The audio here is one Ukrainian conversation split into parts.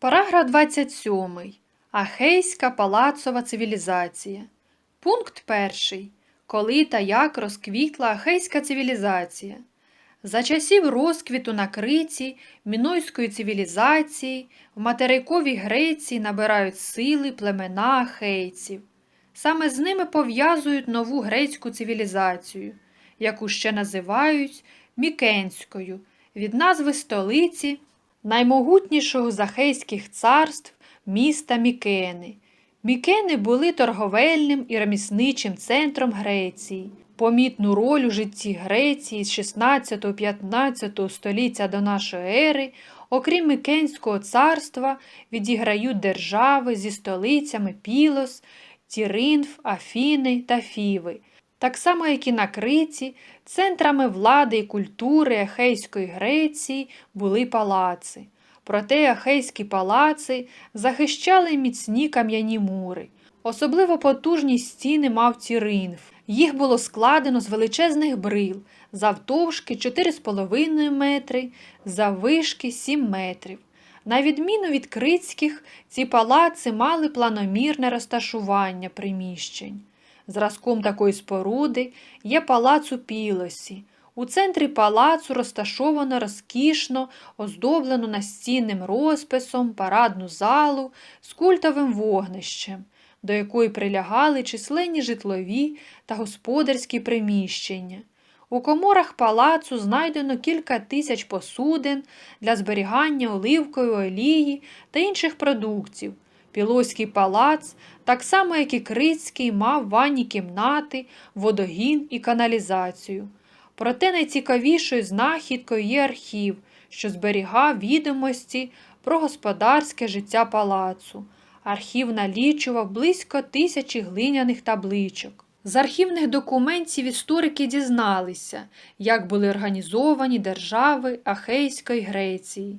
Параграф 27. Ахейська палацова цивілізація. Пункт 1. Коли та як розквітла ахейська цивілізація. За часів розквіту на Криті, мінойської цивілізації, в материковій Греції набирають сили племена ахейців. Саме з ними пов'язують нову грецьку цивілізацію, яку ще називають Мікенською, від назви столиці наймогутнішого з ахейських царств міста Мікени. Мікени були торговельним і ремісничим центром Греції. Помітну роль у житті Греції з 16-15 століття до нашої ери, окрім Мікенського царства, відіграють держави зі столицями Пілос, Тіринф, Афіни та Фіви. Так само, як і на Криті, центрами влади і культури Ахейської Греції були палаци. Проте ахейські палаци захищали міцні кам'яні мури. Особливо потужні стіни мав Тіринф. Їх було складено з величезних брил, завтовшки 4,5 метри, заввишки 7 метрів. На відміну від критських, ці палаци мали планомірне розташування приміщень. Зразком такої споруди є палац у Пілосі. У центрі палацу розташовано розкішно, оздоблену настінним розписом парадну залу з культовим вогнищем, до якої прилягали численні житлові та господарські приміщення. У коморах палацу знайдено кілька тисяч посудин для зберігання оливкової олії та інших продуктів. Пілоський палац, так само як і Крицький, мав ванні кімнати, водогін і каналізацію. Проте найцікавішою знахідкою є архів, що зберігав відомості про господарське життя палацу. Архів налічував близько тисячі глиняних табличок. З архівних документів історики дізналися, як були організовані держави Ахейської Греції.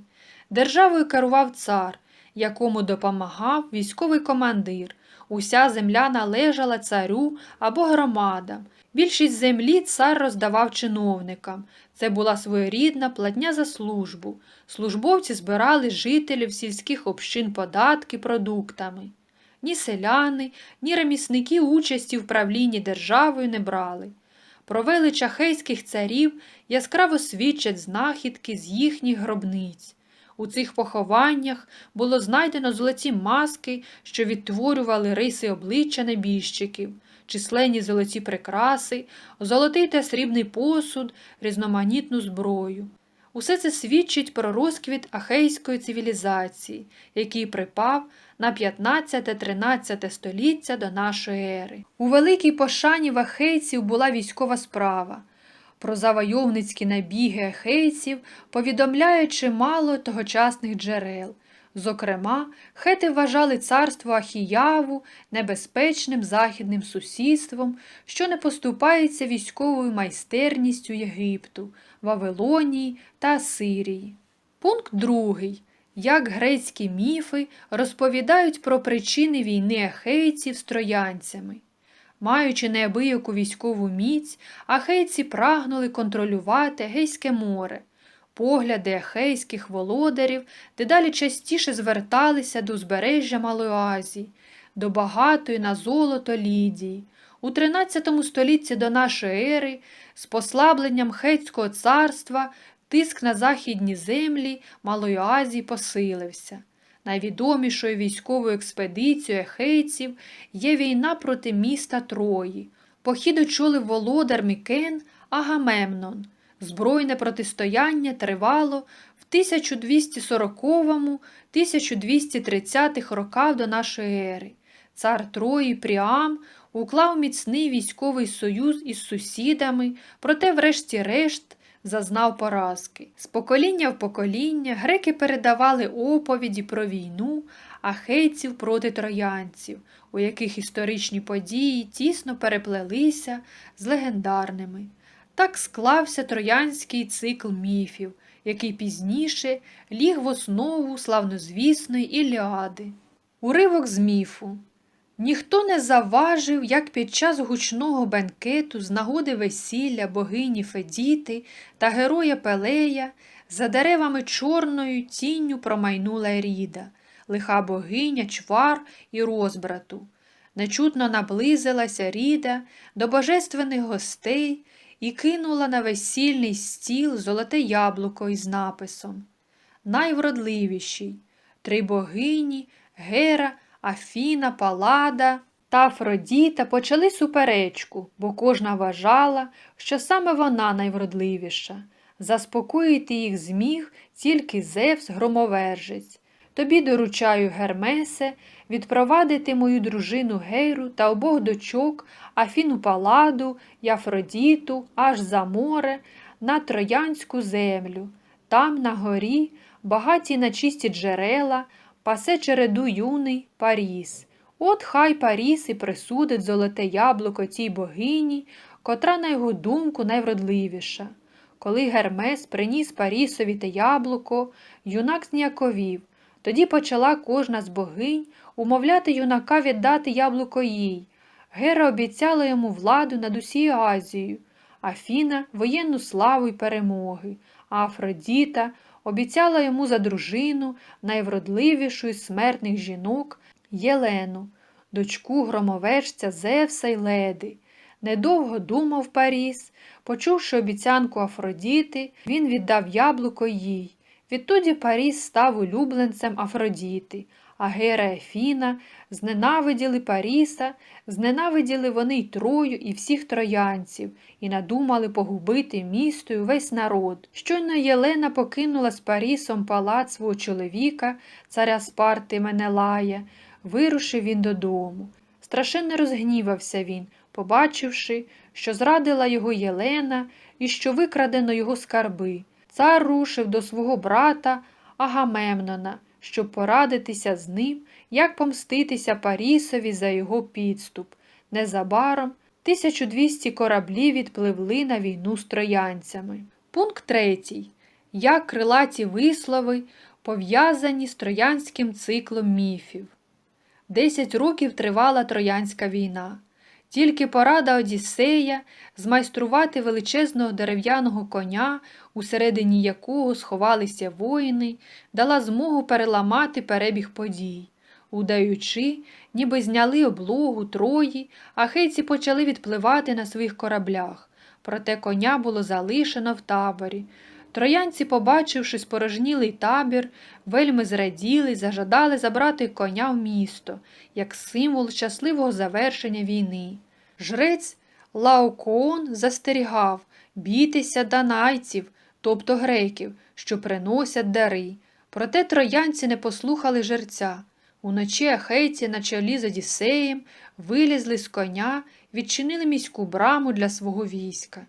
Державою керував цар, якому допомагав військовий командир. Уся земля належала царю або громадам. Більшість землі цар роздавав чиновникам. Це була своєрідна платня за службу. Службовці збирали жителів сільських общин податки продуктами. Ні селяни, ні ремісники участі в правлінні державою не брали. Про велич ахейських царів яскраво свідчать знахідки з їхніх гробниць. У цих похованнях було знайдено золоті маски, що відтворювали риси обличчя небіжчиків, численні золоті прикраси, золотий та срібний посуд, різноманітну зброю. Усе це свідчить про розквіт ахейської цивілізації, який припав на 15-13 століття до нашої ери. У великій пошані в ахейців була військова справа. Про завойовницькі набіги ахейців повідомляє чимало тогочасних джерел. Зокрема, хети вважали царство Ахіяву небезпечним західним сусідством, що не поступається військовою майстерністю Єгипту, Вавилонії та Асирії. Пункт другий. Як грецькі міфи розповідають про причини війни ахейців з троянцями. Маючи неабияку військову міць, ахейці прагнули контролювати Гейське море. Погляди ахейських володарів дедалі частіше зверталися до узбережжя Малої Азії, до багатої на золото Лідії. У 13 столітті до нашої ери з послабленням Хетського царства тиск на західні землі Малої Азії посилився. Найвідомішою військовою експедицією ехейців є війна проти міста Трої. Похід очолив володар Мікен Агамемнон. Збройне протистояння тривало в 1240-1230 роках до нашої ери. Цар Трої Пріам уклав міцний військовий союз із сусідами, проте, врешті-решт, зазнав поразки. З покоління в покоління греки передавали оповіді про війну ахейців проти троянців, у яких історичні події тісно переплелися з легендарними. Так склався троянський цикл міфів, який пізніше ліг в основу славнозвісної Іліади. Уривок з міфу. Ніхто не заважив, як під час гучного бенкету з нагоди весілля богині Федіти та героя Пелея за деревами чорною тінню промайнула Ріда. лиха богиня, чвар і розбрату. Нечутно наблизилася Ріда до божественних гостей і кинула на весільний стіл золоте яблуко із написом Найвродливіший три богині Гера, Афіна, Палада та Афродіта почали суперечку, бо кожна вважала, що саме вона найвродливіша. Заспокоїти їх зміг тільки Зевс громовержець. Тобі доручаю, Гермесе, відпровадити мою дружину Гейру та обох дочок, Афіну Паладу і Афродіту аж за море на Троянську землю. Там, на горі, багаті на чисті джерела, пасе череду юний Паріс. От хай Паріс і присудить золоте яблуко цій богині, котра, на його думку, найвродливіша. Коли Гермес приніс Парісові те яблуко, юнак зніяковів. Тоді почала кожна з богинь умовляти юнака віддати яблуко їй. Гера обіцяла йому владу над усією Азією, Афіна воєнну славу й перемоги, Афродіта обіцяла йому за дружину найвродливішу із смертних жінок Єлену, дочку громовержця Зевса й Леди. Недовго думав Паріс, почувши обіцянку Афродіти, він віддав яблуко їй. Відтоді Паріс став улюбленцем Афродіти, а Гера і Афіна зненавиділи Паріса, зненавиділи вони й Трою і всіх троянців, і надумали погубити місто й весь народ. Щойно Єлена покинула з Парісом палац свого чоловіка, царя Спарти Менелая, вирушив він додому. Страшенно розгнівався він, побачивши, що зрадила його Єлена і що викрадено його скарби. Цар рушив до свого брата Агамемнона, щоб порадитися з ним, як помститися Парісові за його підступ. Незабаром 1200 кораблів відпливли на війну з троянцями. Пункт третій. Як крилаті вислови пов'язані з троянським циклом міфів. Десять років тривала Троянська війна. Тільки порада Одіссея змайструвати величезного дерев'яного коня, усередині якого сховалися воїни, дала змогу переламати перебіг подій. Удаючи, ніби зняли облогу трої, а хейці почали відпливати на своїх кораблях. Проте коня було залишено в таборі. Троянці, побачивши спорожнілий табір, вельми зраділи зажадали забрати коня в місто, як символ щасливого завершення війни. Жрець Лаокоон застерігав бійтеся данайців, тобто греків, що приносять дари. Проте троянці не послухали жерця. Уночі ахейці на чолі з Одіссеєм вилізли з коня, відчинили міську браму для свого війська.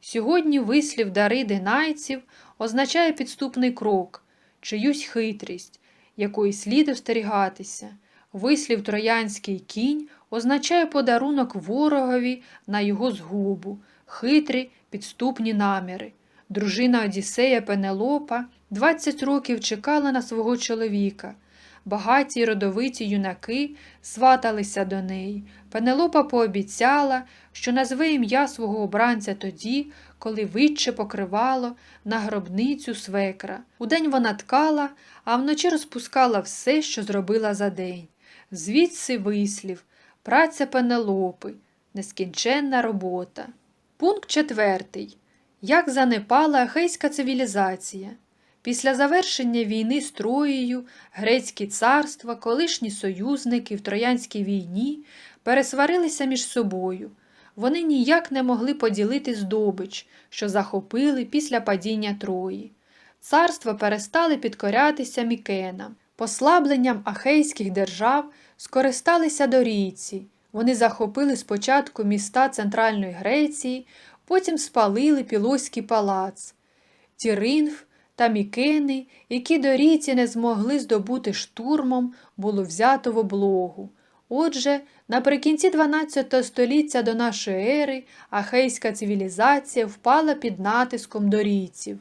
Сьогодні вислів дари динайців означає підступний крок, чиюсь хитрість, якої слід остерігатися. Вислів троянський кінь означає подарунок ворогові на його згубу, хитрі підступні наміри. Дружина Одіссея Пенелопа 20 років чекала на свого чоловіка. Багаті родовиті юнаки сваталися до неї. Пенелопа пообіцяла, що назве ім'я свого обранця тоді, коли витче покривало на гробницю свекра. Удень вона ткала, а вночі розпускала все, що зробила за день. Звідси вислів, праця Пенелопи, нескінченна робота. Пункт четвертий. Як занепала ахейська цивілізація. Після завершення війни з Троєю грецькі царства, колишні союзники в Троянській війні пересварилися між собою. Вони ніяк не могли поділити здобич, що захопили після падіння Трої. Царства перестали підкорятися Мікенам. Послабленням ахейських держав скористалися дорійці. Вони захопили спочатку міста Центральної Греції, потім спалили Пілоський палац. Тіринф та Мікени, які дорійці не змогли здобути штурмом, було взято в облогу. Отже, наприкінці 12 століття до нашої ери ахейська цивілізація впала під натиском дорійців.